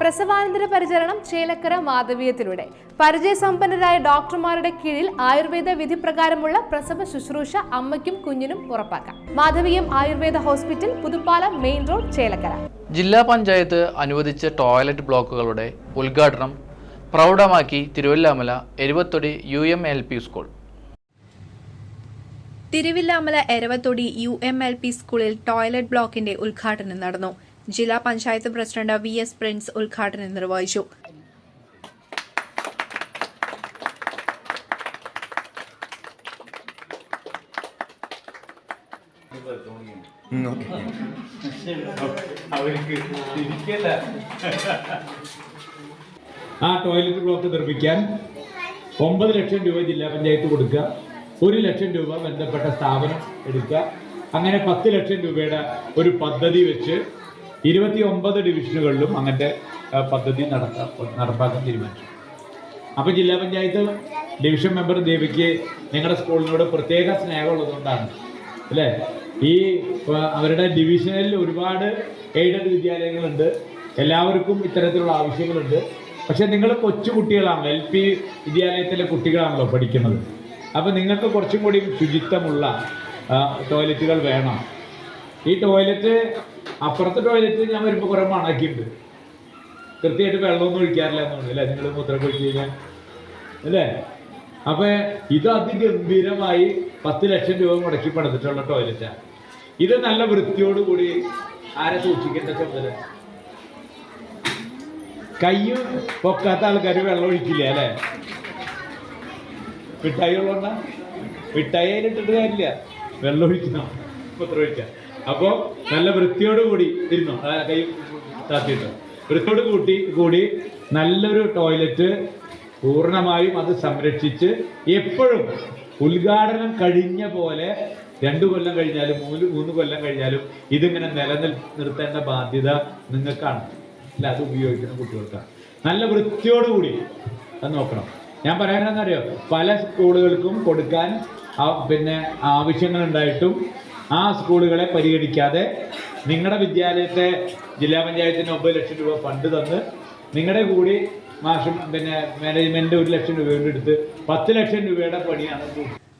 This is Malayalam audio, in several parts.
പ്രസവാനന്തര പരിചരണം ചേലക്കര മാധവീയത്തിലൂടെ. പരിചയസമ്പന്നരായ ഡോക്ടർമാരുടെ കീഴിൽ ആയുർവേദ വിധി പ്രകാരമുള്ള പ്രസവ ശുശ്രൂഷ അമ്മയ്ക്കും കുഞ്ഞിനും ഉറപ്പാക്കാം. Madhaviyam Ayurveda hospital Puthuppalam main road Chelakkara. ജില്ലാ പഞ്ചായത്ത് അനുവദിച്ച ടോയ്ലറ്റ് ബ്ലോക്കുകളുടെ ഉദ്ഘാടനം പ്രൗഢമാക്കി Thiruvallamala Eruvathodi U M L P school. Thiruvillamala Eravathodi U M L P സ്കൂളിൽ ടോയ്ലറ്റ് ബ്ലോക്കിന്റെ ഉദ്ഘാടനം നടന്നു. ജില്ലാ panchayat president V S Prince ഉദ്ഘാടനം നിർവഹിച്ചു. ആ ടോയ്ലറ്റ് ബ്ലോക്ക് നിർമ്മിക്കാൻ ഒമ്പത് ലക്ഷം രൂപ ജില്ലാ പഞ്ചായത്ത് കൊടുക്കുക. ഒരു ലക്ഷം രൂപ ബന്ധപ്പെട്ട സ്ഥാപനം എടുക്കുക. അങ്ങനെ പത്ത് ലക്ഷം രൂപയുടെ ഒരു പദ്ധതി വെച്ച് ഇരുപത്തി ഒമ്പത് ഡിവിഷനുകളിലും അങ്ങനത്തെ പദ്ധതി നടത്താൻ നടപ്പാക്കാൻ തീരുമാനിച്ചു. അപ്പോൾ ജില്ലാ പഞ്ചായത്ത് ഡിവിഷൻ മെമ്പർ ദേവിക്ക് നിങ്ങളുടെ സ്കൂളിനോട് പ്രത്യേക സ്നേഹമുള്ളതുകൊണ്ടാണ് അല്ലേ? ഈ അവരുടെ ഡിവിഷനിൽ ഒരുപാട് എയ്ഡഡ് വിദ്യാലയങ്ങളുണ്ട്. എല്ലാവർക്കും ഇത്തരത്തിലുള്ള ആവശ്യങ്ങളുണ്ട്. പക്ഷേ നിങ്ങൾ കൊച്ചു കുട്ടികളാണല്ലോ എൽ പി വിദ്യാലയത്തിലെ കുട്ടികളാണല്ലോ പഠിക്കുന്നത്. അപ്പോൾ നിങ്ങൾക്ക് കുറച്ചും കൂടി ശുചിത്വമുള്ള ടോയ്ലറ്റുകൾ വേണം. ഈ ടോയ്ലറ്റ് അപ്പുറത്തെ ടോയ്ലറ്റ് ഞാൻ വരുമ്പോൾ കുറേ മണക്കിണ്ട്. കൃത്യമായിട്ട് വെള്ളമൊന്നും ഒഴിക്കാറില്ല എന്നാണ് അല്ലേ? നിങ്ങൾ മൂത്രം ഒഴിച്ച് കഴിഞ്ഞാൽ അല്ലേ? അപ്പൊ ഇത് അതിഗംഭീരമായി പത്ത് ലക്ഷം രൂപ മുടക്കി പണിതിട്ടുള്ള ടോയ്ലറ്റാണ് ഇത് നല്ല വൃത്തിയോട് കൂടി ആരെ സൂക്ഷിക്കേണ്ട ചുമതല കയ്യും പൊക്കാത്ത ആൾക്കാർ വെള്ളം ഒഴിക്കില്ല? അല്ലേ? മിഠായി ഉള്ളതുകൊണ്ടാ മിഠായി അതിലിട്ടിട്ട് കാര്യമില്ല. വെള്ളം ഒഴിക്കണം. ഒഴിക്കാം അപ്പോൾ നല്ല വൃത്തിയോട് കൂടി ഇരുന്നു? കൈ താത്തിയിട്ട്. വൃത്തിയോട് കൂട്ടി കൂടി നല്ലൊരു ടോയ്ലറ്റ് പൂർണമായും അത് സംരക്ഷിച്ച് എപ്പോഴും ഉദ്ഘാടനം കഴിഞ്ഞ പോലെ രണ്ടു കൊല്ലം കഴിഞ്ഞാലും മൂന്ന് മൂന്ന് കൊല്ലം കഴിഞ്ഞാലും ഇതിങ്ങനെ നിലനിൽ നിർത്തേണ്ട ബാധ്യത നിങ്ങൾക്കാണ്. അല്ല അത് ഉപയോഗിക്കുന്ന കുട്ടികൾക്കാണ്. നല്ല വൃത്തിയോടുകൂടി അത് നോക്കണം. ഞാൻ പറയാനെന്നറിയോ പല സ്കൂളുകൾക്കും കൊടുക്കാൻ പിന്നെ ആവശ്യങ്ങൾ ഉണ്ടായിട്ടും ആ സ്കൂളുകളെ പരിഗണിക്കാതെ നിങ്ങളുടെ വിദ്യാലയത്തെ ജില്ലാ പഞ്ചായത്തിന് ഒമ്പത് ലക്ഷം രൂപ ഫണ്ട് തന്ന് നിങ്ങളുടെ കൂടി മാഷം പിന്നെ മാനേജ്മെന്റ് ഒരു ലക്ഷം രൂപ കൊണ്ട് എടുത്ത് പത്ത് ലക്ഷം രൂപയുടെ പണിയാണ്.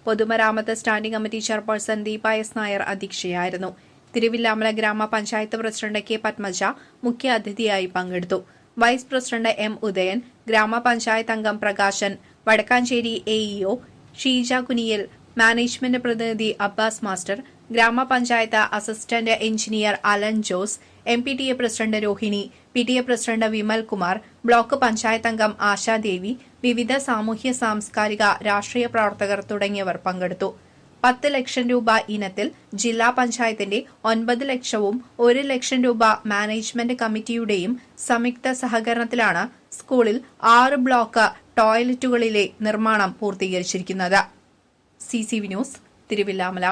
പൊതുമരാമത്ത് standing committee chairperson Deepa S Nair അധ്യക്ഷയായിരുന്നു Thiruvilwamala ഗ്രാമപഞ്ചായത്ത് പ്രസിഡന്റ് കെ പത്മജ മുഖ്യ അതിഥിയായി പങ്കെടുത്തു വൈസ് പ്രസിഡന്റ് എം ഉദയൻ ഗ്രാമപഞ്ചായത്ത് അംഗം പ്രകാശൻ വടക്കാഞ്ചേരി എഇഒ ഷീജ കുനിയൽ മാനേജ്മെന്റ് പ്രതിനിധി Abbas master grama panchayat assistant engineer Alan Jose M P T A president Rohini P T A president Vimal Kumar block panchayat അംഗം ആശാദേവി വിവിധ സാമൂഹ്യ സാംസ്കാരിക രാഷ്ട്രീയ പ്രവർത്തകർ തുടങ്ങിയവർ പങ്കെടുത്തു. പത്ത് ലക്ഷം രൂപ ഇനത്തിൽ ജില്ലാ പഞ്ചായത്തിന്റെ ഒൻപത് ലക്ഷവും ഒരു ലക്ഷം രൂപ മാനേജ്മെന്റ് കമ്മിറ്റിയുടെയും സംയുക്ത സഹകരണത്തിലാണ് സ്കൂളിൽ ആറ് ബ്ലോക്ക് ടോയ്ലറ്റുകളിലെ നിർമ്മാണം പൂർത്തീകരിച്ചിരിക്കുന്നത്. C C V news Thiruvillamala.